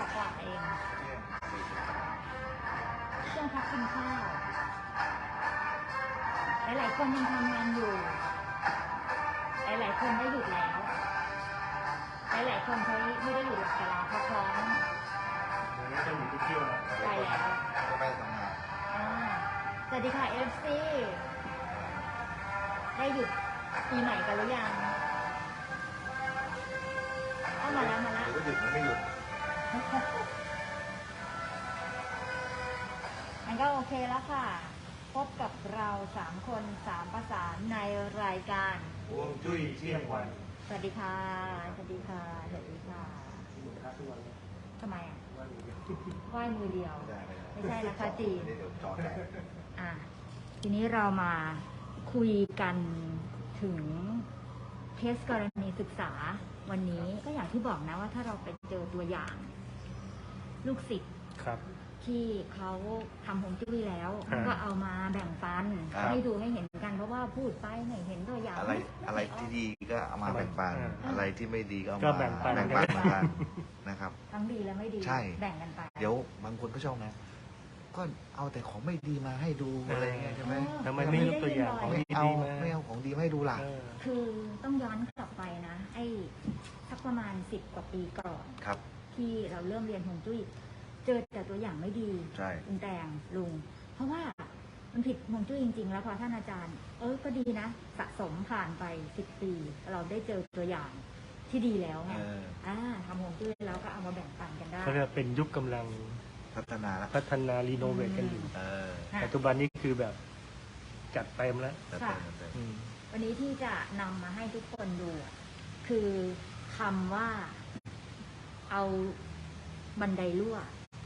ยงกว่าเองช่วงพักกินข้าว หลายๆคนยังทำงานอยู่ หลายๆคนได้หยุดแล้ว หลายๆคนเขาไม่ได้หยุดหรอกแต่ลาพักร้อนแล้วก็อยู่ที่เที่ยวไปแล้วก็ไม่ทำงานสวัสดีค่ะเอฟซีได้หยุดปีใหม่กันหรือยัง เอามาแล้วมาแล้วหยุดไม่หยุด มันก็โอเคแล้วค่ะ พบกับเราสามคนสามภาษาในรายการฮวงจุ้ยเที่ยงวัน สวัสดีค่ะ สวัสดีค่ะ สวัสดีค่ะทุกวันเลยทำไมอะวันนี้ไหว้มือเดียว ไม่ได้ไม่ได้ไม่ใช่ราคาจีน เดี๋ยวจอแตกอะทีนี้เรามาคุยกันถึง เคสกรณีศึกษาวันนี้ก็อย่างที่บอกนะว่าถ้าเราไปเจอตัวอย่าง ลูกศิษย์ครับ ที่เขาทำฮวงจุ้ยแล้วครับก็เอามาแบ่งปันครับ ให้ดูให้เห็นกันเพราะว่าพูดไปไม่เห็นตัวอย่างอะไรอะไรที่ดีก็เอามาแบ่งปันอ่าอะไรที่ไม่ดีก็เอาก็มาแบ่งปันแบ่งปันเหมือนกันนะครับ ทั้งดีและไม่ดีใช่ แบ่งกันไป เดี๋ยวบางคนก็ชอบนะ ก็เอาแต่ของไม่ดีมาให้ดูอะไรเงี้ยใช่ไหมเออทำไมไม่ยกตัวอย่างของไม่ดีเอาๆมาไม่เอาของดีมาให้ดูล่ะ เออ คือต้องย้อนกลับไปนะ ไอ้สักประมาณสิบกว่าปีก่อน ครับ ที่เราเริ่มเรียนฮวงจุ้ยเจอแต่ตัวอย่างไม่ดีใช่ลุงแตงลุง เพราะว่ามันผิดฮวงจุ้ยจริง ๆ แล้วพอท่านอาจารย์ เออก็ดีนะ สะสมผ่านไปสิบปี เราได้เจอตัวอย่างที่ดีแล้วไงเออ อ่าทำฮวงจุ้ยแล้วก็เอามาแบ่งปันกันได้ เขาเรียกว่าเป็นยุคกำลัง พัฒนาแล้วพัฒนารีโนเวทกันอยู่ เออค่ะปัจจุบันนี้คือแบบจัดเต็มแล้วแต่เป็นแต่เป็นอืม วันนี้ที่จะนำมาให้ทุกคนดูอะคือคำว่าเอาบันไดรั่ว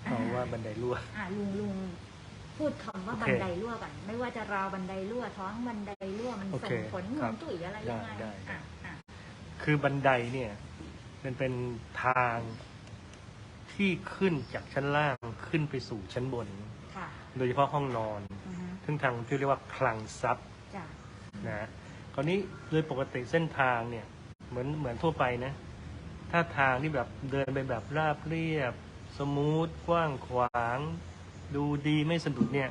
เพราะว่าบันไดรั่ว อ่าลุงลุงพูดคำว่าโอเคบันไดรั่วก่อนไม่ว่าจะราวบันไดรั่ว ท้องบันไดรั่วมันโอส่เคงผลฮควรังบจุ๋ยอะไรยังไงได้ได้ อะอะคือบันไดเนี่ย มันเป็นทาง ที่ขึ้นจากชั้นล่างขึ้นไปสู่ชั้นบน ค่ะโดยเฉพาะห้องนอน อือฮึซึ่งทางที่เรียกว่าคลังทรัพย์จ้ะนะคราวนี้โดยปกติเส้นทางเนี่ยเหมือนเหมือนทั่วไปนะ ถ้าทางที่แบบเดินไปแบบราบเรียบ สมูทกว้างขวาง ดูดีไม่สะดุดเนี่ย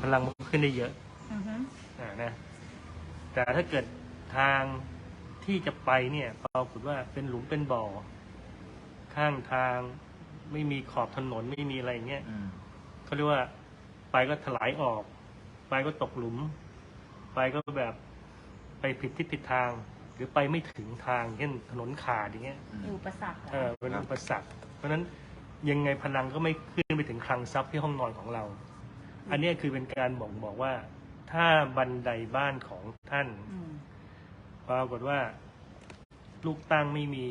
พลังมันขึ้นได้เยอะ อือฮึอ่านะแต่ถ้าเกิดทางที่จะไปเนี่ยปรากฏว่าเป็นหลุมเป็นบ่อ ข้างทาง ไม่มีขอบถนนไม่มีอะไรอย่างเงี้ยอืมเขาเรียกว่าไปก็ถลายออก ไปก็ตกหลุม ไปก็แบบไปผิดทิศผิดทาง หรือไปไม่ถึงทางเช่นถนนขาดอย่างเงี้ย อืมอยู่ประสักเหรอเออเป็นอุปสรรคเพราะฉะนั้นยังไงพลังก็ไม่ขึ้นไปถึงคลังทรัพย์ที่ห้องนอนของเรา อันเนี้ยคือเป็นการบอกบอกว่า ถ้าบันไดบ้านของท่านอืมปรากฏว่า ลูกตั้งไม่มี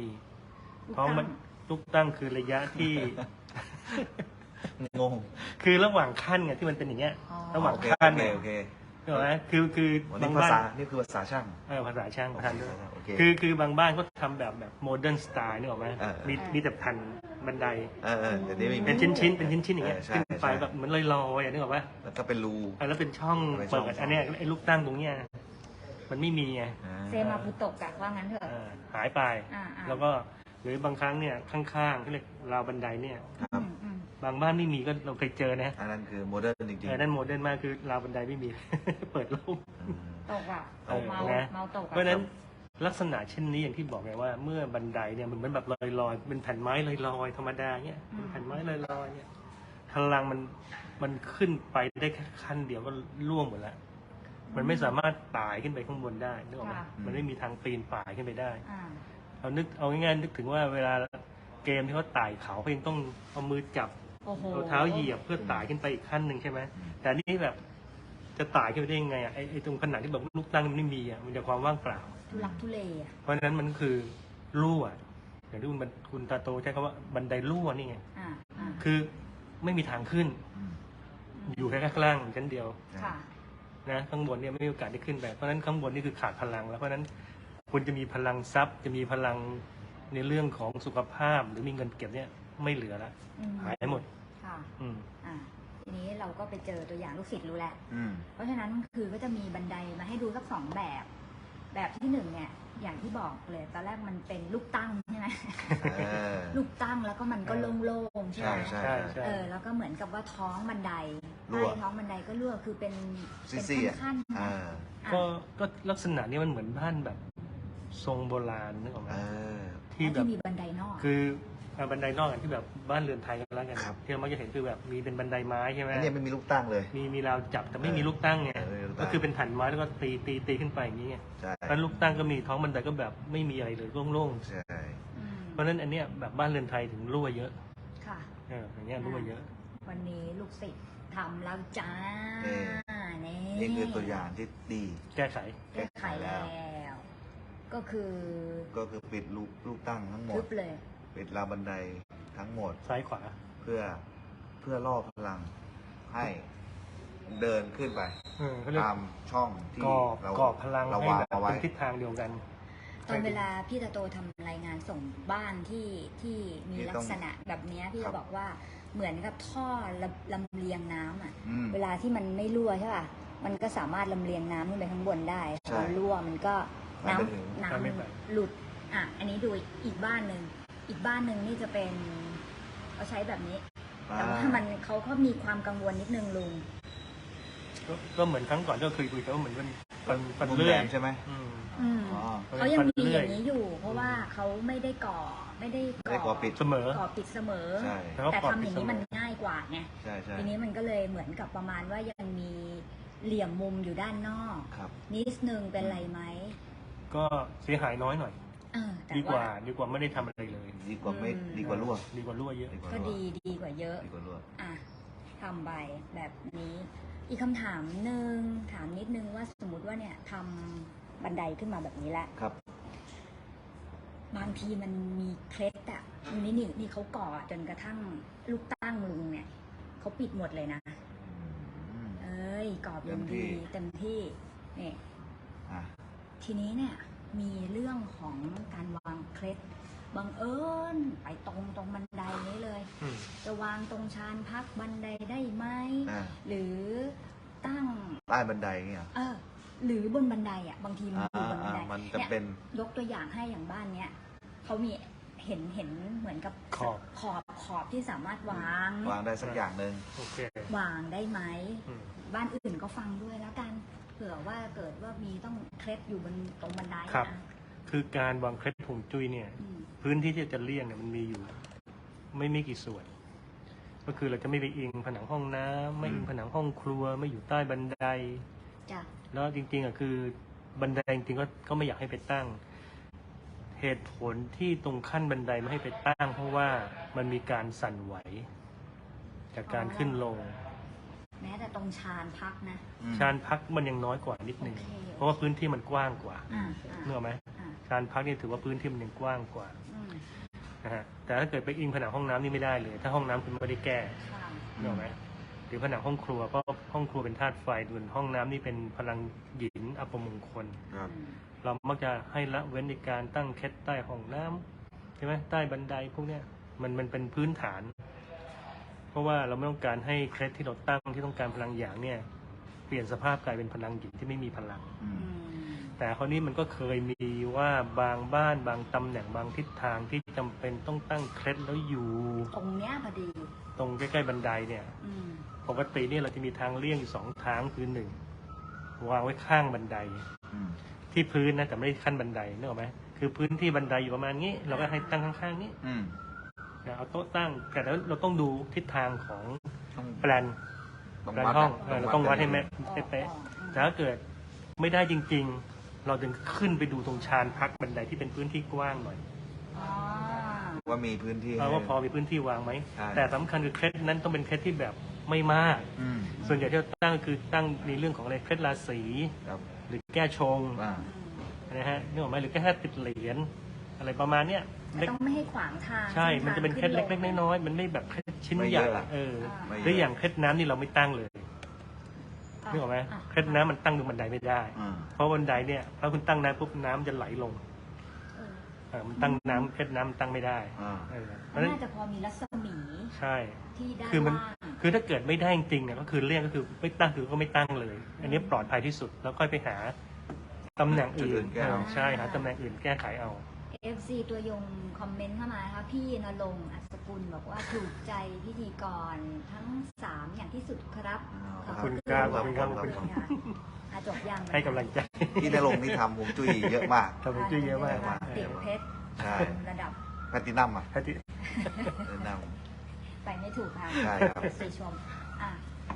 ลูกท้องมันตั้ง ลูกตั้งคือระยะที่ งง คือระหว่างขั้นไงที่มันเป็นอย่างเงี้ย อ๋อ ระหว่างโอเคขั้นโอเคเนี่ยโอเคเห็นไหมคือคือวันบานี้งภาบ้านษานี่คือภาษาช่าง เออภาษาช่างภาษาด้วยโอเคคือคือบางบ้านก็ทำแบบแบบโมเดิร์นสไตล์นึกออกไหมเออ มีมีแต่พันบันได เออเออเดี๋ยวนี้มี เป็นชิ้นชิ้นๆเป็นชิ้นชิ้นๆอย่างเงี้ยเออใช่ขึ้นไปใช่ แบบเหมือนลอยๆอะนึกออกปะแล้วก็เป็นรู อะแล้วเป็นช่องเป็นช่เปิอง ดอันเนี้ยไอ้ลูกตั้งตรงเนี้ยมันไม่มีไง อ่าเซมาปุโตะกะว่างั้นเถอะเออหายไป อ่าอ่าแล้วก็ หรือบางครั้งเนี่ยข้างๆที่เรียกราวบันไดเนี่ย ครับอืมอืมบางบ้านไม่มีก็เราเคยเจอนะอันนั้นคือโมเดิร์นจริงเออนั่นโมเดิร์นมากคือราวบันไดไม่มี เปิดโล่ง ๆอืม ตกอะเออเมานะ เมาตกเพอะราะฉะนั้นลักษณะเช่นนี้อย่างที่บอกไงว่าเมื่อบันไดเนี่ยมันเหมือนแบบลอยๆเป็นแผ่นไม้ลอยๆธรรมดาเนี่ยเป็นแผ่นไม้ลอยๆเนี่ยพลังมันมันขึ้นไปได้แค่ขั้นเดียวก็ล่วงหมดแล้วมันไม่สามารถไต่ขึ้นไปข้างบนได้นึกออกไหมมันไม่มีทางปีนป่ายขึ้นไปได้ อ่า เอานึกเอาง่ายๆนึกถึงว่าเวลาเกมที่เขาไต่เขาเขายังต้องเอามือจับโอ้โหเอาเท้าเหยียบเพื่อไต่ขึ้นไปอีกขั้นหนึ่งใช่ไหมแต่อันนี่แบบจะไต่ขึ้นไปได้ยังไงอะไอ้ไอ้ตรงผนังที่แบบลูกตั้งมันไม่มีอะมันจะความว่างเปล่า ทุลักทุเลอะเพราะฉะนั้นมันคือรั่วอย่างที่คุณบันคุณตาโตใช้คำว่าบันไดรั่วนี่ไงอ่าอ่าคือไม่มีทางขึ้นอืมอยู่แค่ข้างล่างชั้นเดียวค่ะ นะข้างบนเนี่ยไม่มีโอกาสได้ขึ้นไปเพราะฉะนั้นข้างบนนี่คือขาดพลัง แล้วเพราะฉะนั้น คุณจะมีพลังทรัพย์ จะมีพลังในเรื่องของสุขภาพ หรือมีเงินเก็บเนี่ยไม่เหลือละอืมหายหมด ค่ะ อืม อ่าทีนี้เราก็ไปเจอตัวอย่างลูกศิษย์รู้แหละ อืม เพราะฉะนั้นคือก็จะมีบันไดมาให้ดูสักสองแบบ แบบที่หนึ่งเนี่ย อย่างที่บอกเลยตอนแรกมันเป็นลูกตั้งใช่ไหม เออ ลูกตั้งแล้วก็มันก็โล่งๆใช่ใช่ไหมใช่ใช่ ใช่ เออแล้วก็เหมือนกับว่าท้องบันไดรั่วใต้ท้องบันไดก็รั่วคือเป็นเป็นซี่ๆอะขั้นๆอ่า อะก็ก็ลักษณะนี้มันเหมือนบ้านแบบ ทรงโบราณนึกออกไหมเออที่แบบที่มีบันไดนอกคืออ่าบันไดนอกอะที่แบบบ้านเรือนไทยกันแล้วกันครับ ที่เรามักจะเห็นคือแบบมีเป็นบันไดไม้ใช่ไหมอันเนี้ยไม่มีลูกตั้งเลย มีมีราวจับแต่ไม่มีลูกตั้งไงเออไม่มีลูกตั้ง ก็คือเป็นแผ่นไม้แล้วก็ตีตีตีขึ้นไปอย่างนี้ไงใช่แล้วลูกตั้งก็มีท้องบันไดก็แบบไม่มีอะไรเลยโล่งใช่อืมๆเพราะฉะนั้นอันเนี้ยแบบบ้านเรือนไทยถึงรั่วเยอะค่ะ เอออย่างเงี้ยรั่วเยอะ วันนี้ลูกศิษย์ทำแล้วจ้า นี่นี่คือตัวอย่างที่ดี แก้ไข แก้ไขแล้ว ก็คือก็คือปิดลูกลูกตั้งทั้งหมทึด บเลย ปิดราวบันไดทั้งหมดซ้ายขวา เพื่อเพื่อล่อพลังให้เดินขึ้นไปเออเขาเรียกตามช่องที่ก่อเราก่อพลังเราให้วางแบบเอาไว้ เป็นทิศทางเดียวกัน ตอนเวลาพี่ตาโตทำรายงานส่งบ้านที่ที่มีที่ลัต้องกษณะแบบเนี้ยพี่ครัจะบ บอกว่าเหมือนกับท่อลำลำเลียงน้ำอะ อืม เวลาที่มันไม่รั่วใช่ป่ะ มันก็สามารถลำเลียงน้ำขึ้นไปข้างบนได้ใช่ พอรั่วมันก็ไป น้ไม่ถึงำน้ไปไม่ไปำหลุด อะ อันนี้ดูอีกบ้านหนึ่ง อีกบ้านหนึ่งนี่จะเป็นเขาใช้แบบนี้ แต่ว่ามันเขาก็มีความกังวลนิดนึงลุง ก็ก็เหมือนครั้งก่อนก็เคยคุยกันว่าเหมือนเป็นปันปันมุมเลื่แดอยงใช่ไหมอืมอืมอ๋อเขายังมีปันเลื่ออยย่างนี้อยู่ เพราะว่าเขาไม่ได้ก่อไม่ได้ไม่ได้ก่อปิดเสมอก่อปิดเสมอใช่แล้วก็แต่ก่อทำปิอดย่างนี้มันเสมอง่ายกว่าไงใช่ใช่ทีนี้มันก็เลยเหมือนกับประมาณว่ายังมีเหลี่ยมมุมอยู่ด้านนอกครับนิดนึงเป็นไรไหม ก็เสียหายน้อยหน่อยเออแต่ดีกว่าดีกว่าไม่ได้ทำอะไรเลย ดีกว่าไม่อืมดีกว่ารั่วดีกว่ารั่วเยอะดีกว่าก็รั่วดีดีกว่าเยอะ ดีกว่ารั่ว อะทำไปแบบนี้ อีกคำถามหนึ่งถามนิดนึงว่าสมมติว่าเนี่ยทำบันไดขึ้นมาแบบนี้แหละ ครับ บางทีมันมีเคล็ดอะนี่นี่นี่เขาก่อจนกระทั่งลูกตั้งลุงเนี่ยเขาปิดหมดเลยนะอืมเอ้ยกรอบยังเต็มที่ดีเต็มที่เนี่ยอะ ทีนี้เนี่ยมีเรื่องของการวางเคล็ดบังเอิญไปตรงตรงบันไดนี้เลย อืม จะวางตรงชานพักบันไดได้ไหม อะหรือตั้ง ใต้บันไดเนี่ย เออ หรือบนบันไดอะ บางทีมันอ่าอยู่บนบันไดอ่ามันจะเนี่ยเป็นยกตัวอย่างให้อย่างบ้านเนี้ยเขามีเห็นเห็นเหมือนกับขอบ ขอบขอบที่สามารถวาง วางได้สักอย่างหนึ่งโอเค วางได้ไหม อืม บ้านอื่นก็ฟังด้วยแล้วกันเผื่อว่าเกิดว่ามีต้องเคล็ดอยู่บนตรงบันไดครับ นะคือการวางเคล็ดผงจุ้ยเนี่ย อืมพื้นที่ที่จะเลี่ยงเนี่ยมันมีอยู่ ไม่ไม่กี่ส่วน ก็คือเราจะไม่ไปอิงผนังห้องน้ำไม่อิงผนังห้องครัว ไม่อยู่ใต้บันได จ้ะแล้วจริงๆอะคือบันไดจริงๆก็ก็ไม่อยากให้ไปตั้ง เหตุผลที่ตรงขั้นบันไดไม่ให้ไปตั้ง เพราะว่ามันมีการสั่นไหว จากการขึ้นลง แม้แต่ตรงชานพักนะ อืม ชานพักมันยังน้อยกว่านิดนึง โอเค เพราะว่าพื้นที่มันกว้างกว่าอ่าอ่าเนกอะไหมอ่าชานพักนี่ถือว่าพื้นที่มันยังกว้างกว่าอืมนะฮะแต่ถ้าเกิดไปอิงผนังห้องน้ำนี่ไม่ได้เลย ถ้าห้องน้ำคุณไม่ได้แก้ค่ะเนกอะไหมหรือผนังห้องครัวก็ห้องครัวเป็นธาตุไฟส่วนห้องน้ำนี่เป็นพลังหยินอัปมงคล ครับ อืมเรามักจะให้ละเว้นในการตั้งเคสใต้ห้องน้ำใช่ไหมใต้บันไดพวกเนี้ยมันมันเป็นพื้นฐาน เพราะว่าเราไม่ต้องการให้เคสที่เราตั้งที่ต้องการพลังอย่างเนี่ย เปลี่ยนสภาพกลายเป็นพลังหยินที่ไม่มีพลังอือืมมแต่คราวนี้มันก็เคยมีว่าบางบ้านบางตำแหน่งบางทิศทางที่จำเป็นต้องตั้งเคล็ดแล้วอยู่ ตรงเนี้ยพอดีตรงใกล้ๆบันไดเนี่ยอืมปกติเนี่ยเราจะมีทางเลี่ยงอยู่สองทางคือหนึ่งวางไว้ข้างบันไดอืมที่พื้นนะแต่ไม่ได้ขั้นบันไดนึกออกไหมคือพื้นที่บันไดอยู่ประมาณนี้ เราก็ให้ตั้งข้างๆนี้ อืม นะเอาโต๊ะตั้ง แต่แล้วเราต้องดูทิศทางของต้องแปลนต้องแปลนวัดห้องะเออเราต้องวัดให้แม่นอ๋อให้เป๊ะอ๋ออืมแต่ถ้าเกิดไม่ได้จริง ๆ เราจึงขึ้นไปดูตรงชานพักบันไดที่เป็นพื้นที่กว้างหน่อยอ๋อว่ามีพื้นที่เอาว่าให้พอมีพื้นที่วางไหมใช่แต่สำคัญคือเคล็ดนั้นต้องเป็นเคล็ดที่แบบไม่มาก อืมส่วนใหญ่ที่เราตั้งคือตั้งในเรื่องของอะไรเคล็ดราศีครับหรือแก้ชงว่านะฮะนึกออกไหมหรือแค่ติดเหรียญ อะไรประมาณเนี้ยแต่เล็กต้องไม่ให้ขวางทางใช่ส้มันจะเป็นเคล็ดเล็กๆน้อยๆมันไม่แบบเคล็ดชิ้นใหญ่เออไม่หรืออย่างเคล็ดน้ำนี่เราไม่ตั้งเลยะนึกออกไหมะเคล็ดน้ำมันตั้งตรงบันไดไม่ได้ อ่า เพราะบันไดเนี่ยถ้าคุณตั้งน้ำปุ๊บน้ำจะไหลลงเออเออมันตั้งน้ำเคล็ดน้ำตั้งไม่ได้อ่า เออเพมัราะนฉะนั้นน่าจะพอมีรัศมีใช่ ที่ด้านคือมันล่างคือถ้าเกิดไม่ได้จริงๆเนี่ยก็คือเลี่ยงก็คือไม่ตั้งคือก็ไม่ตั้งเลย อันนี้ปลอดภัยที่สุดแล้วค่อยไปหาตำแหน่งจุดอื่อื่นนแก้เอา ใช่หาตำแหน่งอื่นแก้ไขเอา FC ตัวยงคอมเมนต์เข้ามานะคะพี่นรงค์อัศกุลบอกว่าถูกใจพิธีกรทั้งสามอย่างที่สุดครับขอบคุณครับขอบคุณครับขอบคุณค่ะอะจบยังให้กำลังใจพี่นรงค์นี่ทำฮวงจุ้ยเยอะมากขอบคุณจุ้ยเยอะมาก ติดเพชรใช่ ระดับแพลตตินัมอะถ้าที่แพลตตินัม ไปไม่ถูกค่ะใช่ครับ สีชมอะ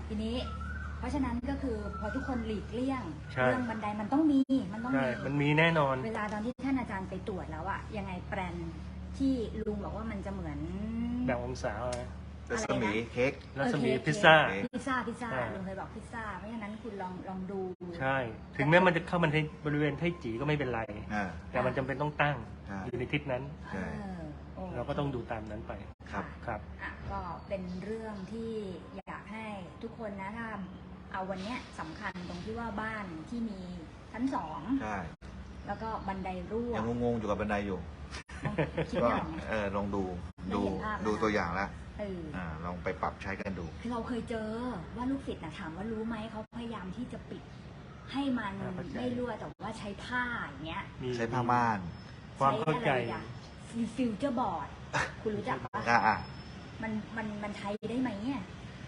ทีนี้ เพราะฉะนั้นก็คือพอทุกคนหลีกเลี่ยงใช่ เรื่องบันไดมันต้องมีมันต้องใช่ มี มันมีแน่นอน เวลาตอนที่ท่านอาจารย์ไปตรวจแล้วอะยังไงแปลนที่ลุงบอกว่ามันจะเหมือน แบ่งองศาเอานะรัศมีเค้ก รัศมีโอเค พิซซ่าโอเคพิซซ่าพิซซ่าอ่าลุงเคยบอกพิซซ่าเพราะฉะนั้นคุณลองลองดูใช่ ถึงแม้มันจะเข้ามันในบริเวณไทจีก็ไม่เป็นไร อ่า แต่มันจำเป็นต้องตั้งใช่อยู่ในทิศนั้นใช่เออโอค เราก็ต้องดูตามนั้นไปครับ ครับ อะก็เป็นเรื่องที่อยากให้ทุกคนนะถ้าเอาวันเนี้ยสำคัญตรงที่ว่าบ้านที่มีชั้นสองใช่แล้วก็บันไดรั่วยังงงๆอยู่กับบันไดอยู่ คิดก็ไม่ออกไง เออลองดูดูไม่เห็นภาพนะดูตัวอย่างแล้วเอออ่าลองไปปรับใช้กันดู คือเราเคยเจอว่าลูกศิษย์นะถามว่ารู้ไหมเขาพยายามที่จะปิดให้มันอ่าเข้าใจ ไม่รั่วแต่ว่าใช้ผ้าอย่างเงี้ย มีใช้ผ้าม่าน ความเข้าใจมี ฟิวเจอร์บอร์ดคุณรู้จักปะอ่าอ่ามันมันมันใช้ได้ไหมเนี่ย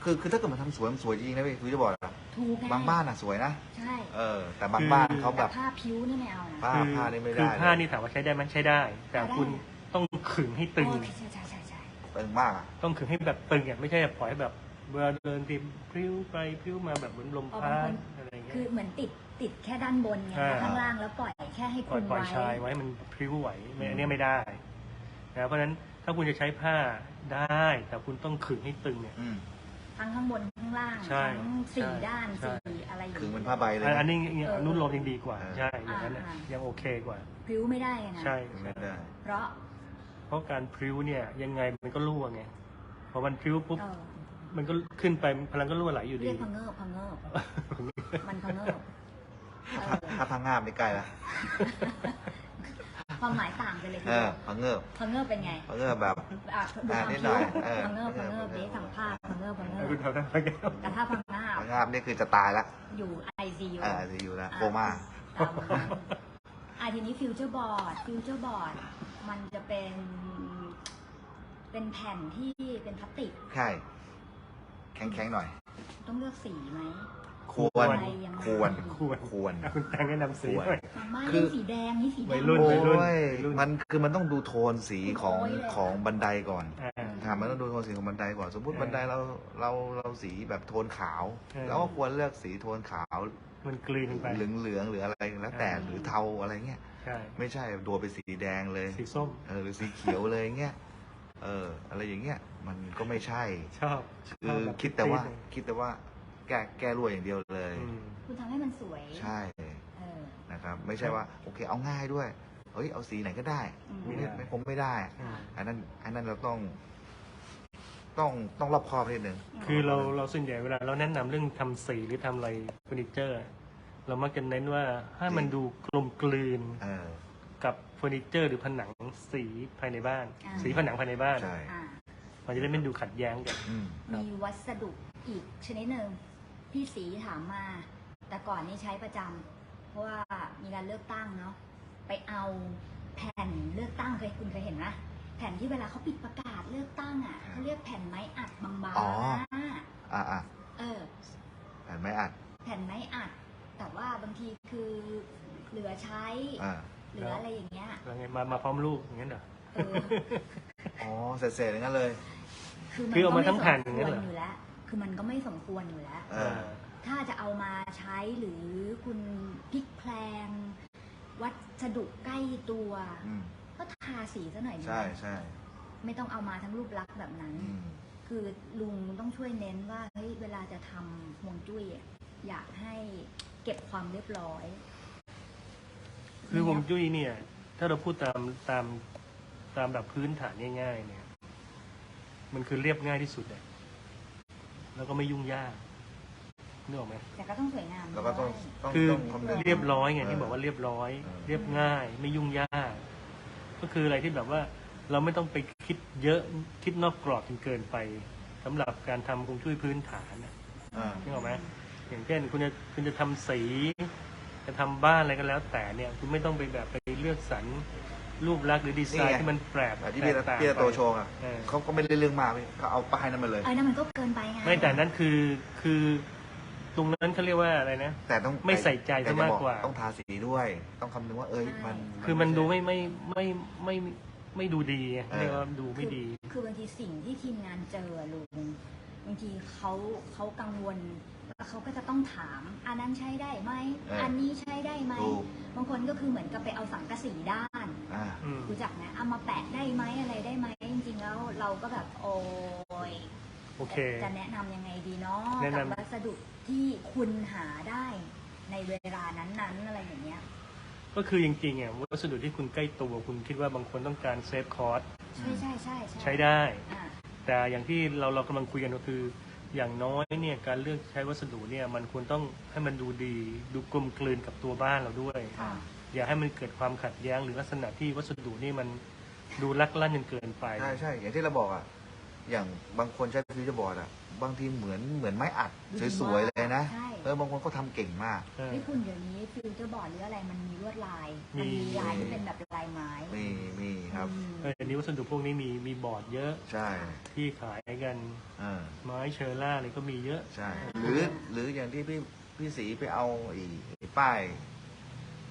คือคือถ้าเกิดมันทำสวยมันสวยจริงนะพี่คือจะบอกอะถูกไงบางบ้านอะสวยนะใช่เออแต่บางบ้านเขาแบแต่บผ้าพิ้วนี่ไม่เอานะผ้าคือผ้านี่ไม่คือได้ผ้าเลยนี่ถามว่าใช้ได้ไหมใช้ได้ แต่ใช้ได้คุณต้องขึงให้ตึง โอ้ใช่ใช่ใช่ใช่ตึงมากอะต้องขึงให้แบบตึงอะไม่ใช่แบบปล่อยให้แบบเวลาเดินทีพลิ้วไปพลิ้วมาแบบเหมือนลมพัดอะไรอย่างเงี้คือยเหมือนติดติดแค่ด้านบนไงอ่า ข้างล่างแล้วปล่อยแค่ให้ปล่คุอยมปล่อยไว้ ชายไว้ให้มันพลิ้วไหวไม่อันเนี้ยไม่ได้ นะเพราะฉะนั้นถ้าคุณจะใช้ผ้าได้ แต่คุณต้องขึงให้ตึงเนี่ย อืม ทั้งข้างบนข้างล่างใช่ทั้งสี่ใช่ด้านใช่ สี่อะไรอย่างขึงงี้เป็นผ้าใบ เลยอันนะอันนี้เนี่ยอนุโลมยังดีกว่าเออใช่อย่างนั้นน่ะอ่าอ่ายัยังโอเคกว่า พริ้วไม่ได้นะใช่ไม่ได้ เพราะเพราะการพลิ้วเนี่ยยังไงมันก็รั่วไงพอมันพลิ้วปุ๊บเออมันก็ขึ้นไปพลังก็รั่วไหลอยู่ดี เรียกพังเงิบพังเงิบมันพังเงิบเออถ้าพังงาบนี่ใกล้ละ ความหมายต่างกันเลยทีเอเดีอยวพังเงิบพังเงิบเป็นไงพังเงิบแบบ อะดูอ่าความนิดคิ้หน่วอยเออ พังเงิบพังเงิบเออเดี๋ยวสัมภาษณ์พังเงิบพังเงิให้บคุณทำได้ไหมครับแต่ถ้าพังหน้าพังงาบนี่คือจะตายละอยู่ไอซียู เออจะอยู่ละโคม่า ตามนั้นอะทีนี้ฟิวเจอร์บอร์ดฟิวเจอร์บอร์ดมันจะเป็น เป็นแผ่นที่เป็นพลาสติก ใช่ แข็งๆหน่อย ต้องเลือกสีไหม ควรอะไรยังไงควร ควร ควร อะคุณแตงแนะนำสีควรหน่อยบางบ้านคือ นี่สีแดงนี่สีวัยดำรุ่นโอ้วัยรุ่นยวัยรุ่น มันคือมันต้องดูโทนสีของโอ้ยเลยของบันไดก่อนอ่าค่ะมันต้องดูโทนสีของบันไดก่อน สมมติเออบันไดเราเราเราสีแบบโทนขาวเออ เราก็ควรเลือกสีโทนขาวมันกลืนไป เหลืองเหลืองๆหรืออะไรแล้วแต่เออหรือเทาอะไรเงี้ยใช่ ไม่ใช่ดัวไปนสีแดงเลย สีส้ม เออหรือสีเขียวเลยเงี้ย เออ อะไรอย่างเงี้ย มันก็ไม่ใช่ ชอบคือชบบบคิดแต่ว่าเลยคิดแต่ว่า แก้แก้รั่วอย่างเดียวเลย อืม คุณทำให้มันสวยใช่เออนะครับ ไม่ใช่ว่าโอเคเอาง่ายด้วยเฮ้ยเอาสีไหนก็ได้อืม ไม่ไม่ผมไม่ได้อืมอันนั้นอันนั้นเราต้อง ต้องต้องรอบคอบนิดนึง คือเราเราส่วนใหญ่เวลาเราแนะนำเรื่องทำสีหรือทำอะไรเฟอร์นิเจอร์ เรามักจะเน้นว่าให้มันดูกลมกลืนเออ กับเฟอร์นิเจอร์หรือผนังสีภายในบ้าน อ่า สีผนังภายในบ้าน ใช่ อ่ามันจะได้ไม่ดูขัดแย้งกัน อืมครับมีวัสดุอีกชนิดหนึ่ง พี่สีถามมา แต่ก่อนนี่ใช้ประจำเพราะว่ามีการเลือกตั้งเนาะไปเอาแผ่นเลือกตั้งเคยคุณเคยเห็นไหมแผ่นที่เวลาเขาปิดประกาศเลือกตั้งอะเขาเรียกแผ่นไม้อัดบางอ๋อๆอะอะอะเออ แผ่นไม้อัดแผ่นไม้อัด แต่ว่าบางทีคือเหลือใช้อ่าเหลืออะไรอย่างเงี้ยแล้วไงมามาพร้อมลูกอย่างนั้นเหรอ เออ อ๋อเศษๆอย่างนั้นเลย คือมันคือเอาก็มาไม่ทั้สงมแผ่นคอย่างวเงี้รยเหรออ ยู่แล้ว คือมันก็ไม่สมควรอยู่แล้วเออถ้าจะเอามาใช้หรือคุณพลิกแพลง วัสดุใกล้ตัว อืมก็ทาสีซะหน่อยดีไหมใช่ใช่ไม่ต้องเอามาทั้งรูปลักษณ์แบบนั้น อืม คือลุงต้องช่วยเน้นว่าเฮ้ยเวลาจะทำฮวงจุ้ยอะอยากให้เก็บความเรียบร้อย คือฮวงจุ้ยเนี่ย ถ้าเราพูดตามตามตามแบบพื้นฐานง่าย ๆ เนี่ย มันคือเรียบง่ายที่สุดเลย แล้วก็ไม่ยุ่งยากนึกออกไหม แต่ก็ต้องสวยงามแล้วก็ต้องด้วยต้องคือต้องคำนึง เรียบร้อยไงเออที่บอกว่าเรียบร้อย เออ เรียบง่าย ไม่ยุ่งยาก ก็คืออะไรที่แบบว่า เราไม่ต้องไปคิดเยอะคิดนอกกรอบจนเกินไปสำหรับการทำฮวงจุ้ยพื้นฐานน่ะอ่านึกออกไหมอย่างเช่นคุณจะคุณจะทำสี จะทำบ้านอะไรก็แล้ว แต่เนี่ย คุณไม่ต้องไปแบบไปเลือกสรร รูปลักษณ์หรือดีไซนี่น์ไงที่มันแปลกแต่ที่พี่แตกต่างพี่โตไป โชว์อะเออ เขาก็ไม่ได้เรื่องมากพี่เขาเอาป้ายนั้นมาเลยเออนั่นมันก็เกินไปไงไม่แต่นั้นคือคือตรงนั้นเขาเรียกว่าอะไรนะ แต่ต้องไม่ใส่ใจแต่ซะมากกว่าจะบต้องทาสีด้วย ต้องคำนึงว่าเอ้ยมัน คือมันดูไม่ไม่ไม่ไม่ไม่ไม่ดูดีไงเออ เรียกว่าดูไม่ดี คือคือบางทีสิ่งที่ทีมงานเจอลุงบางทีเขาเขากังวลแล้วเขาก็จะต้องถามอันนั้นใช้ได้ไหมเอออัอันนี้ใช้ได้ไหมถูก บางคนก็คือเหมือนกับไปเอาสังกะสีด้าน อ่าอืมรู้จักไหมเอามาแปะได้ไหมอะไรได้ไหมจริงๆแล้วเราก็แบบโอ้ยโอเค จะแนะนำยังไงดีเนาะแนะกับนำวัสดุที่คุณหาได้ในเวลานั้นๆอะไรอย่างเงี้ย ก็คือจริงๆอะวัสดุที่คุณใกล้ตัวคุณคิดว่าบางคนต้องการเซฟคอร์สใช่ใช่ใช่ใช้ได้ อ่าแต่อย่างที่เราเรากำลังคุยกันก็คือ อย่างน้อยเนี่ยการเลือกใช้วัสดุเนี่ยมันควรต้องให้มันดูดี ดูกลมกลืนกับตัวบ้านเราด้วย ค่ะ อย่าให้มันเกิดความขัดแย้งหรือลักษณะที่วัสดุนี่มันดูลักลั่นจนเกินไป ใช่ใช่ อย่างที่เราบอกอะ อย่างบางคนใช้ฟิวเจอร์บอร์ดอะ บางทีเหมือนเหมือนไม้อัด สวยๆเลยนะ ใช่ เออบางคนเขาทำเก่งมาก เออนี่คุณเดี๋ยวนี้ฟิลเตอร์บอร์ดหรืออะไรมันมีลวดลายมีมันมีลายที่เป็นแบบลายไม้มีมีครับ อืม เอออันนี้วัสดุพวกนี้มีมีบอร์ดเยอะใช่ที่ขายกันเออไม้เชอร่าอะไรก็มีเยอะ ใช่ หรือหรืออย่างที่พี่พี่สีไปเอาไอ้ไอ้ป้าย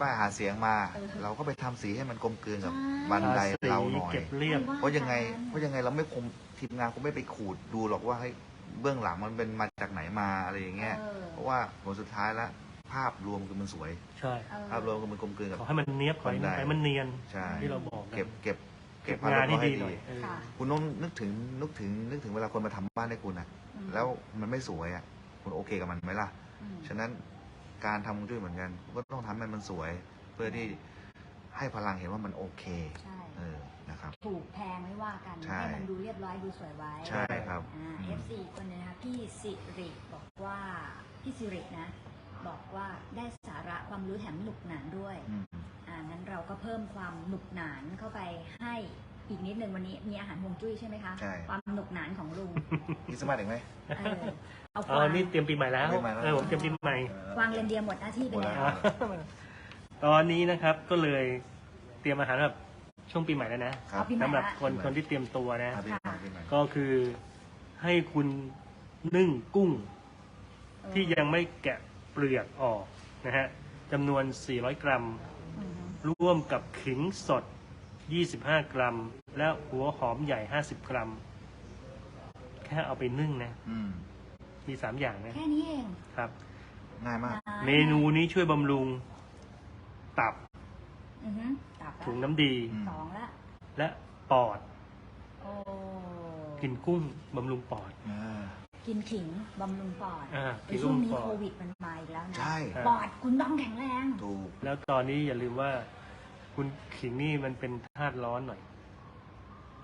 ป้ายหาเสียงมาเราก็ไปทำสีให้มันกลมกลืนกับบันไดทาสีเราหน่อย เก็บเรียบ เพราะยังไงเพราะยังไงเราไม่คงทีมงานคงไม่ไปขูดดูหรอกว่าให้ยเบื้องหลังมันเป็นมาจากไหนมาอะไรอย่างเงี้ยออเพราะว่าผลสุดท้ายแล้วภาพรวมคือมันสวย ใช่เออภาพรวมคือมันกลมกลืนกับ ขอให้มันเนี้ยบขอให้บันได ให้มันเนียน ใช่ที่เราบอกกันเก็บเก็บเก็บภาพงานรวให้มดีหน่อยเออค่ะ คุณต้องนึกถึงนึกถึงนึกถึงเวลาคนมาทำบ้านให้คุณนะอืมแล้วมันไม่สวยอะคุณโอเคกับมันไหมล่ะอืมฉะนั้น การทำฮวงจุ้ยเหมือนกันก็ต้องทำให้มันสวย เพื่อที่ให้พลังเห็นว่ามันโอเคใช่ เออนะครับ ถูกแพงไม่ว่ากันใช่ให้มันดูเรียบร้อยดูสวยไว้ใช่ครับอ่าอืม FC คนหนึงนะคะพี่สิริบอกว่าพี่สิรินะ บอกว่าได้สาระความรู้แถมหนุกหนานด้วย อืม อ่างั้นเราก็เพิ่มความหนุกหนานเข้าไปให้ อีกนิดนึงวันนี้มีอาหารฮวงจุ้ยใช่ไหมคะ ใช่ ความหนุกหนานของลุงมีสมาร์ทอีกไหม เออเอาอ๋กอวางนี่เตรียมปีใหม่แล้วปีใหม่แล้ว เออผมเตรียมปีใหม่กวางเรนเดียร์หมดหน้าที่ไปหมดแล้แล้ววตอนนี้นะครับก็เลยเตรียมอาหารแบบช่วงปีใหม่แล้วนะครับเอาปีใหม่ สำหรับละคนปีใหม่คนที่เตรียมตัวนะ อะปีใหม่ปีใหม่ก็คือให้คุณนึ่งกุ้งเออที่ยังไม่แกะเปลือกออกนะฮะจำนวน 400 กรัม อือฮึร่วมกับขิงสด 25 กรัม และหัวหอมใหญ่ 50 กรัม แค่เอาไปนึ่งนะ อืม มี 3 อย่างนะแค่นี้เองครับ ง่ายมากนะเมนูนี้ช่วยบำรุง ตับอือฮึตับละถุงน้ำดี อืม สองละและปอด โอ้กินกุ้งบำรุงปอดอ่ากินขิงบำรุงปอดอ่าในกินช่วงบำรุนี้งปอด โควิดมันมาอีกแล้วนะใช่ ปอดคุณต้องแข็งแรง ถูก แล้วตอนนี้อย่าลืมว่า คุณขิงนี่มันเป็นธาตุร้อนหน่อย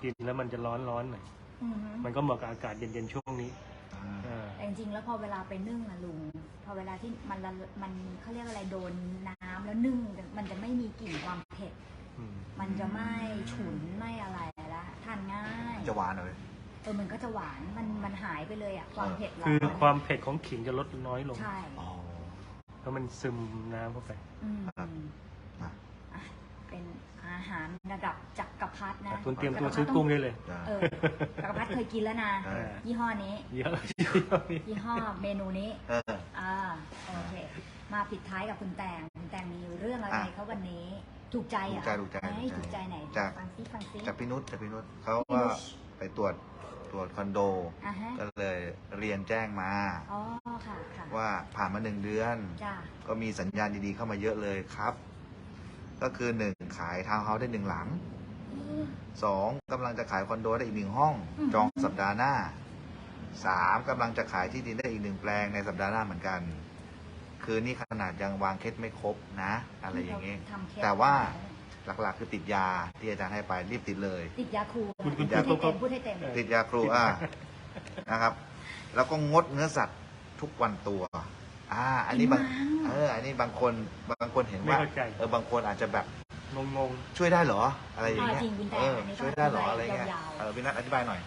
กินแล้วมันจะร้อนร้อนหน่อย อือฮึมันก็เหมาะกับอากาศเย็นๆช่วงนี้อ่าอ่าแต่จริงๆแล้วพอเวลาไปนึ่งอะลุง พอเวลาที่มันละมันเขาเรียกอะไรโดนน้ำแล้วนึ่งมันจะไม่มีกลิ่นความเผ็ด อืมมันจะไม่ฉุนไม่อะไรละทานง่ายจะหวานเลย เออมันก็จะหวานมันมันหายไปเลยอะความเผ็ดร้อนคือความเผ็ดของขิงจะลดน้อยลงใช่ อ๋อเพราะมันซึมน้ำเข้าไป อืมครับ อะ อะเป็นอา หารระดับจักรพรรดินะคุณเตรียมตัวซื้อกุ้งได้เลยจ้ะเออจักรพรรดิเคยกินแล้วนะเออยี่ห้อนี้ เยอะยี่ห้อเมนูนี้เอออ่าโอเค มาปิดท้ายกับคุณแตงคุณแตงมีเรื่องอะไรอะเขาวันนี้ ถูกใจเหรอถูกใจถูกใจเอ้ยถูถูกกใจใจไหนจาก ฟังซิฟังซิ จากพี่นุชจากพี่นุชเขาพี่ก็นุช ไปตรวจตรวจคอนโด อะฮะก็เลยเรียนแจ้งมา อ๋อค่ะค่ะว่าผ่านมาหนึ่งเดือน จ้าก็มีสัญญาณดีๆเข้ามาเยอะเลยครับ ก็คือหนึ่งขายทาวน์เฮาส์ได้หนึ่งหลังสองกำลังจะขายคอนโดได้อีกหนึ่งห้อง จองสัปดาห์หน้าสามกำลังจะขายที่ดินได้อีกหนึ่งแปลงในสัปดาห์หน้าเหมือนกัน คือนี่ขนาดยังวางเคสไม่ครบนะ อะไรอย่างเงี้ยทำเคสแต่ว่าหลักๆ คือติดยาที่อาจารย์ให้ไปรีบติดเลย ติดยาคูคุณคุณพูดให้ครเต็บมพูดให้เต็มเออติดยาครูอ่านะครับ แล้วก็งดเนื้อสัตว์ทุกวันตัว อ่า อันนี้บาง เอออันนี้บางคนบางคนเห็นไม่ว่าเข้าใจ เออบางคนอาจจะแบบงงงช่วยได้เหรออะไรอย่างเงี้ยจริงคุณแตงเอออันนี้ช่วยได้เหรอต้อะไรองเงี้ยยาวๆ เออพี่นัทอธิบายหน่อย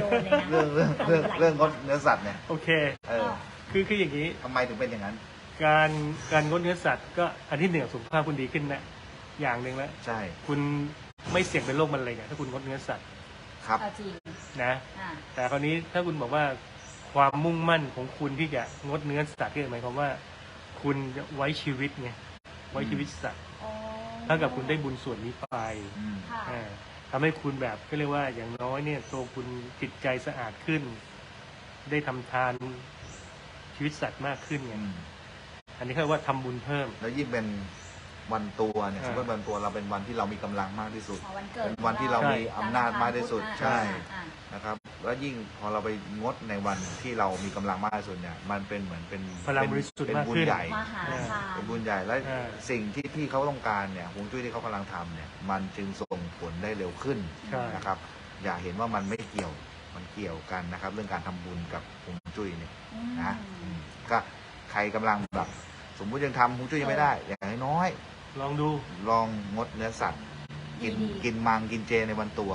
โดนเลยนะเรื่องเรื่องเรื่องเรื่องงดเนื้อสัตว์เนี่ยๆโอเค เออคือคืออย่างนี้ ทำไมถึงเป็นอย่างนั้น การการงดเนื้อสัตว์ก็อันที่หนึ่งสุขภาพคุณดีขึ้นนะอย่างหนึ่งแล้วใช่คุณไม่เสี่ยงเป็นโรคมะเร็งอะถ้าคุณงดเนื้อสัตว์ครับ เอาจริงนะ อ่าแต่คราวนี้ถ้าคุณบอกว่าความมุ่งมั่นของคุณที่จะงดเนื้อสัตว์ก็หมายความว่า คุณจะไว้ชีวิตไงไว้ชีวิตสัตว์อ๋อเท่ากับคุณได้บุญส่วนนี้ไปอืมค่ะอ่าทำให้คุณแบบก็เรียกว่าอย่างน้อยเนี่ยตัวคุณจิตใจสะอาดขึ้น ได้ทำทานชีวิตสัตว์มากขึ้นไงอืมอันนี้เขาเรียกว่าทำบุญเพิ่ม แล้วยิ่งเป็น วันตัวเนี่ยอ่าสมมติวันตัวเราเป็นวันที่เรามีกำลังมากที่สุด อ๋อวันเกิดเป็นวันที่เรามีอำนาจมากที่สุดอ่ใช่ อ่านะครับแล้วยิ่งพอเราไปงดในวันที่เรามีกำลังมากที่สุดเนี่ยมันเป็นเหมือนเป็นพลังเป็นบริสุทธิ์เป็นมากบุญขึ้นใหญ่ มหาทาน เป็นบุญใหญ่และอ่า สิ่งที่ที่เขาต้องการเนี่ยฮวงจุ้ยที่เขากำลังทำเนี่ยมันจึงส่งผลได้เร็วขึ้นใช่ นะครับ อย่าเห็นว่ามันไม่เกี่ยวมันเกี่ยวกันนะครับ เรื่องการทำบุญกับฮวงจุ้ยเนี่ยอืมนะอืมก็ใครกำลังแบบ สมมุติยังทำฮวงจุ้ยยังไม่ได้ อย่างน้อยลองดูๆลองงดเนื้อสัตว์ กินดีๆ กินมังกินเจในวันตัว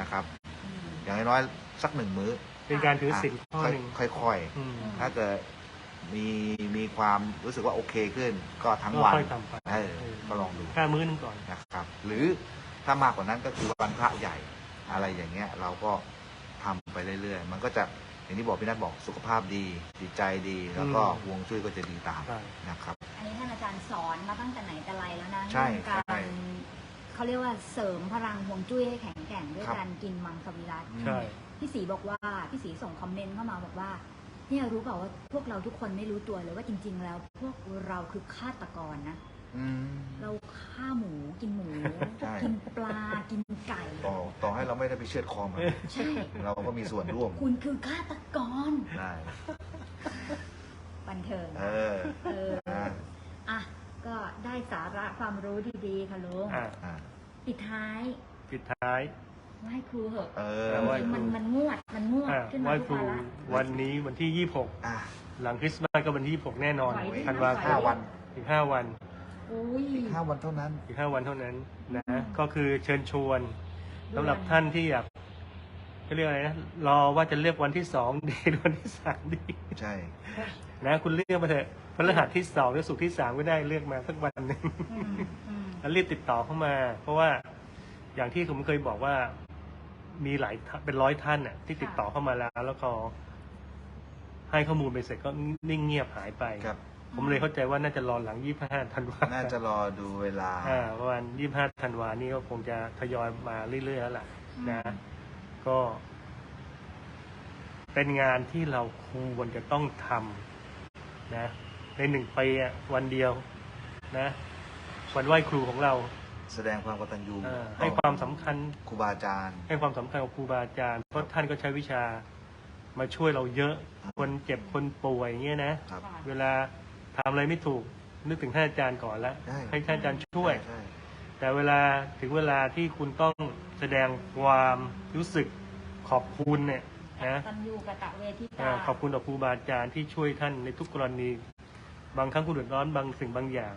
นะครับ อืม อย่างน้อยๆสักหนึ่งมื้อเป็นการถือศีลข้อค่อยหนึ่งค่อยอืมๆถ้าเกิดมีมีความรู้สึกว่าโอเคขึ้น ก็ทั้งก็วันค่อยทำไปเออก็ลองดูแค่มื้อหนึงก่อน นะครับ หรือถ้ามากกว่านั้นก็คือวันพระใหญ่อะไรอย่างเงี้ย เราก็ทำไปเรื่อยๆ มันก็จะ อย่างที่บอกพี่นัทบอกสุขภาพดีจิตใจดีแล้วก็อืมฮวงจุ้ยก็จะดีตามใช่นะครับ อันนี้ท่านอาจารย์สอนมาตั้งแต่ไหนแต่ไรแล้วนะใช่เรื่องกาใช่ รเขาเรียกว่าเสริมพลังฮวงจุ้ยให้แข็งแกร่งด้วยครับ การกินมังสวิรัตใช่ พี่สีบอกว่าพี่สีส่งคอมเมนต์เข้ามาบอกว่าเนี่ยรู้เปล่าว่าพวกเราทุกคนไม่รู้ตัวเลยว่าจริง ๆ แล้ว พวกเราคือฆาตกรนะ อืม เราฆ่าหมูกินหมู ใช่ กินปลากินไก่ ต่อต่อให้เราไม่ได้ไปเชือดคอมันใช่ เราก็มีส่วนร่วมคุณคือฆาตกรได้บันเทิงเออเอออ่าอะก็ได้สาระความรู้ดีๆค่ะลุงอะอ่าปิดท้ายปิดท้าย ไหว้ครูเหอะเออไหว้จริงๆมันมันงวดมันงวดอะขึ้นไหมาว้ทุกครูวันละ วันนี้วันที่ อ่า26 หลังคริสต์มาสก็วันที่ 26 แน่นอนไหวดิธันวาคห้ามวัน อีกห้าวัน อุ้ย อีกห้าวันเท่านั้น อีกห้าวันเท่านั้นนะอืม ก็คือเชิญชวนสำหรับท่านที่อยากเขาเรียกอะไรนะรอว่าจะเลือกวันที่สองดีหรือวันที่สามดี ใช่ นะคุณเลือกมาเถอะพฤหัสที่สองหรือศุกร์ที่สามก็ได้เลือกมาสักวันหนึ่ง อืมอืมแล้วรีบติดต่อเข้ามา เพราะว่าอย่างที่ผมเคยบอกว่ามีหลายท่านเป็นร้อยท่านน่ะ ที่ติดต่อเข้ามาแล้ว แล้วก็ให้ข้อมูลไปเสร็จก็นิ่งเงียบหายไปครับ ผมเลยเข้าใจว่าน่าจะรอหลังยี่ห้าธันวาน่าจะรอดูเวลา อ่าประมาณยี่ห้าธันวานี่ก็คงจะทยอยมาเรื่อยๆแล้วล่ะนะ ก็ เป็นงานที่เราควรจะต้องทำนะ ในหนึ่งปีอะวันเดียว นะ วันไหว้ครูของเราแสดงความกตัญญูเออให้ความสำคัญครูบาอาจารย์ ให้ความสำคัญกับครูบาอาจารย์เพราะท่านก็ใช้วิชามาช่วยเราเยอะ คนเจ็บคนป่วยอย่างเงี้ยนะครับค่ะเวลา ทำอะไรไม่ถูกนึกถึงท่านอาจารย์ก่อนแล้วใช่ ให้ท่านอาจารย์ช่วย ใช่แต่เวลาถึงเวลาที่คุณต้องแสดงความรู้สึกขอบคุณเนี่ยนะตันยูกะตะเวทิอ่าตาขอบคุณต่อครูบาอาจารย์ที่ช่วยท่านในทุกกรณี บางครั้งคุณเดือดร้อนบางสิ่งบางอย่าง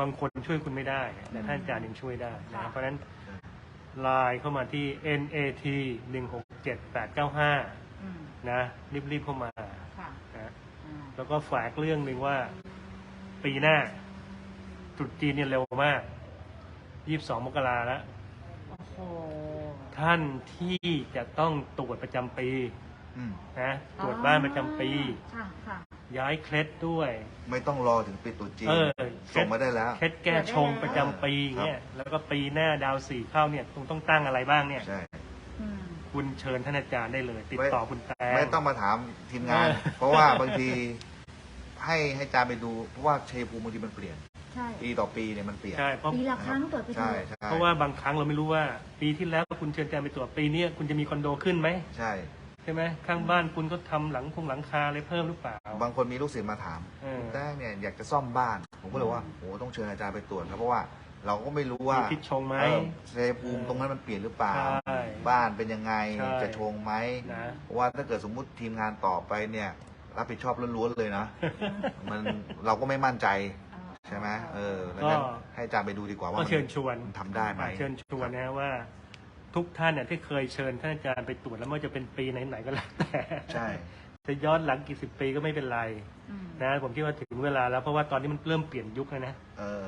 บางคนช่วยคุณไม่ได้แต่ท่านอาจารย์ยังช่วยได้นะเพราะฉะนั้นไลน์เข้ามาที่ NAT หนึ่งหกเจ็ดแปดเก้าห้าอืมนะรีบๆเข้ามาค่ะนะอ่าแล้วก็ฝากเรื่องหนึ่งว่า ปีหน้าตรุษจีนเนี่ยเร็วมากยี่สิบสองมกราแล้ว โอ้โห ท่านที่จะต้องตรวจประจำปีอืมนะตรวจบ้านประจำปี ค่ะค่ะ ย้ายเคล็ดด้วย ไม่ต้องรอถึงปีตรุษจีนเออส่งมาได้แล้ว เคล็ดแก้ชงประจำปีเนี่ยแล้วก็ปีหน้าดาวสี่เข้าเนี่ยต้องต้องตั้งอะไรบ้างเนี่ย ใช่ อืม คุณเชิญท่านอาจารย์ได้เลย ติดต่อคุณแตง ไม่ต้องมาถามทีมงาน เออ เพราะว่าบางที ให้ให้อาจารย์ไปดูเพราะว่าเชยภูมิบางทีมันเปลี่ยน ใช่ปีต่อปีเนี่ยมันเปลี่ยน ใช่เพราะปีละครั้งตรวจไปเถใช่อะใช่เพราะว่าบางครั้งเราไม่รู้ว่าปีที่แล้วคุณเชิญอาจารย์ไปตรวจปีเนี้ยคุณจะมีคอนโดขึ้นไหมใช่ ใช่ไหมข้างบ้านคุณก็ทำหลังคงหลังคาอะไรเพิ่มหรือเปล่า บางคนมีลูกศิษย์มาถามเออแต้งเนี่ยอยากจะซ่อมบ้าน ผมก็เลยว่าโอ้ต้องเชิญอาจารย์ไปตรวจครับเพราะว่าเราก็ไม่รู้ว่ามีทิศชงไหม เออเชยภูมิตรงนั้นมันเปลี่ยนหรือเปล่า ใช่บ้านเป็นยังไงใช่จะชงไหมนะ เพราะว่าถ้าเกิดสมมุติทีมงานต่อไปเนี่ย รับผิดชอบล้วนๆเลยนะ มันเราก็ไม่มั่นใจอ่าใช่ไหมเออแล้วงั้นก็ให้อาจารย์ไปดูดีกว่าว่าก็มันเชิญชวนทำได้ไหมเชิญชวนนะว่า ทุกท่านเนี่ยที่เคยเชิญท่านอาจารย์ไปตรวจแล้วไม่ว่าจะเป็นปีไหนๆก็แล้วแต่ใช่ จะย้อนหลังกี่สิบปีก็ไม่เป็นไรอืมนะผมคิดว่าถึงเวลาแล้วเพราะว่าตอนนี้มันเริ่มเปลี่ยนยุคแล้วนะเออ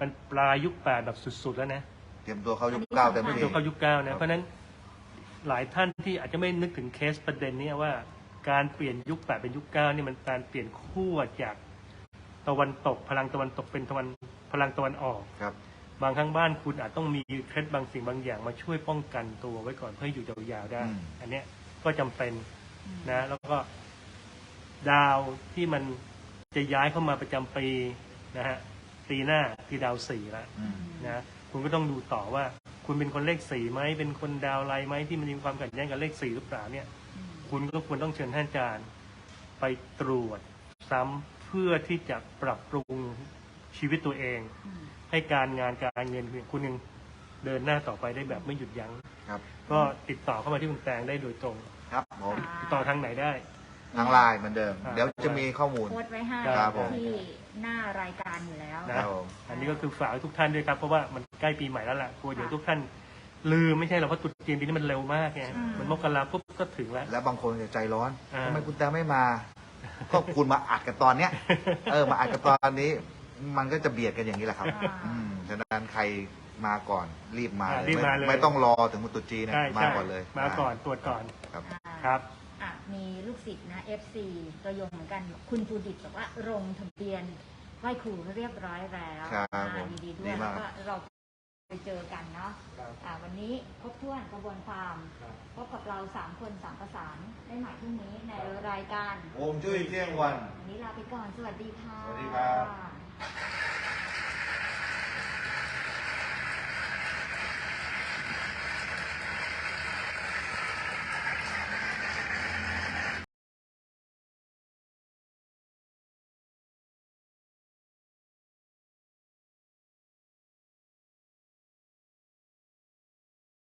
มันปลายยุคแปดแบบสุด ๆ แล้วนะเตรียมตัวเข้ายุคเก้าเต็มเป็นที่ยุคเข้ายุคเก้าครันะบเพราะฉะนั้นหลายท่านที่อาจจะไม่นึกถึงเคสประเด็นเนี้ว่า การเปลี่ยนยุคแปดเป็นยุคเก้านี่มันการเปลี่ยนขั้วจากตะวันตก พลังตะวันตกเป็นตะวันพลังตะวันออก ครับ บางครั้งบ้านคุณอาจต้องมีเคล็ดบางสิ่งบางอย่างมาช่วยป้องกันตัวไว้ก่อนเพื่อให้อยู่ยาวๆได้ อืม อันเนี้ยก็จำเป็นอืมนะ แล้วก็ดาวที่มันจะย้ายเข้ามาประจำปีนะฮะปีหน้าคือดาวสี่แล้วอืม นะคุณก็ต้องดูต่อว่า คุณเป็นคนเลขสี่ไหมเป็นคนดาวไลน์ไหมที่มันมีความขัดแย้งกับเลขสี่หรือเปล่าเนี่ยอืม คุณก็ควรต้องเชิญท่านอาจารย์ ไปตรวจซ้ำเพื่อที่จะปรับปรุงชีวิตตัวเองอืมให้การงานการเงินคุณยังเดินหน้าต่อไปได้แบบไม่หยุดยัง้งครับก็ติดต่อเข้ามาที่คุณแตงได้โดยตรงครับผมติดต่อทางไหนได้ทางไลน์เหมือนเดิมอ่าเดี๋ยวจะมีข้อมูลโพสต์ไว้ให้ครับผมที่หน้ารายการอยู่แล้วนะครับผมอันนี้ก็คือฝากให้ทุกท่านด้วยครับ เพราะว่ามันใกล้ปีใหม่แล้วล่ะกลัวเดี๋ยวทุกท่าน ลืมไม่ใช่หรอกเพราะตรุษจีนปีนี้มันเร็วมากไงอืม มันมกราปุ๊บก็ถึงแล้ว แล้วบางคนจะใจร้อนอ่า ทำไมคุณแตงไม่มา ก็คุณมาอัดกันตอนเนี้ย เออมาอัดกันตอนนี้ มันก็จะเบียดกันอย่างนี้แหละครับอ่า อืมฉะนั้นใครมาก่อนรีบมาอ่าเลยรีบมาเลยไม่ไม่ต้องรอถึงมุตุจีนนะใช่มาใช่ก่อนเลยมาก่อนตรวจก่อนครับอ่าครับ อะมีลูกศิษย์นะ FC ตัวยงเหมือนกัน คุณภูดิตบอกว่าลงทะเบียนไหว้ครูเรียบร้อยแล้วครับอ่าผมยินดีด้วดียมาแล้วกก็เรา ไปเจอกันเนาะอ่าวันนี้ครบถ้วนกระบวนความพบกับเราสามคนสามประสานได้ใหม่พรุ่งนี้ในรายการ โอมจุ้ยเที่ยงวัน วันนี้ลาไปก่อน สวัสดีค่ะ สวัสดีครับ